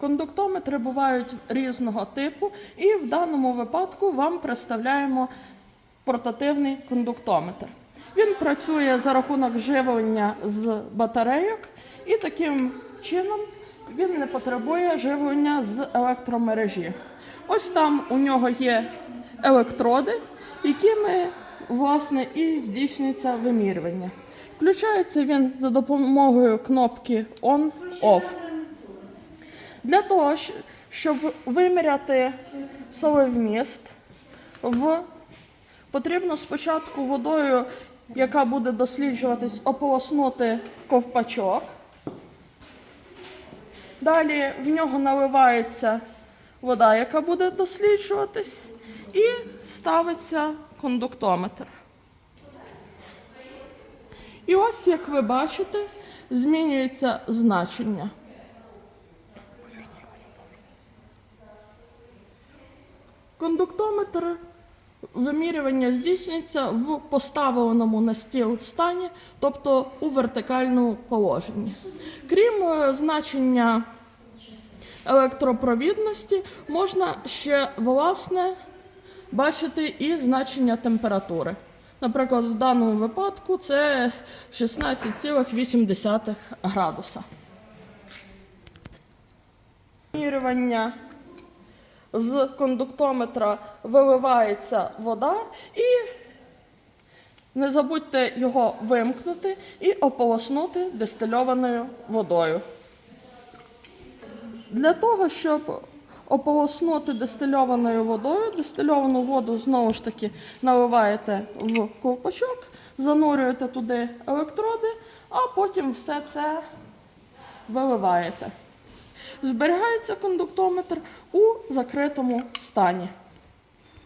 Кондуктометри бувають різного типу, і в даному випадку вам представляємо портативний кондуктометр. Він працює за рахунок живлення з батарейок, і таким чином він не потребує живлення з електромережі. Ось там у нього є електроди, якими власне і здійснюється вимірювання. Включається він за допомогою кнопки On-Off. Для того, щоб виміряти солевміст, в... потрібно спочатку водою, яка буде досліджуватись, ополоснути ковпачок. Далі в нього наливається вода, яка буде досліджуватись, і ставиться кондуктометр. І ось, як ви бачите, змінюється значення. Кондуктометр вимірювання здійснюється в поставленому на стіл стані, тобто у вертикальному положенні. Крім е, значення електропровідності, можна ще власне бачити і значення температури. Наприклад, в даному випадку це 16,8 градуса. Вимірювання з кондуктометра виливається вода і не забудьте його вимкнути і ополоснути дистильованою водою. Для того, щоб ополоснути дистильованою водою, дистильовану воду знову ж таки наливаєте в ковпачок, занурюєте туди електроди, а потім все це виливаєте. Зберігається кондуктометр у закритому стані.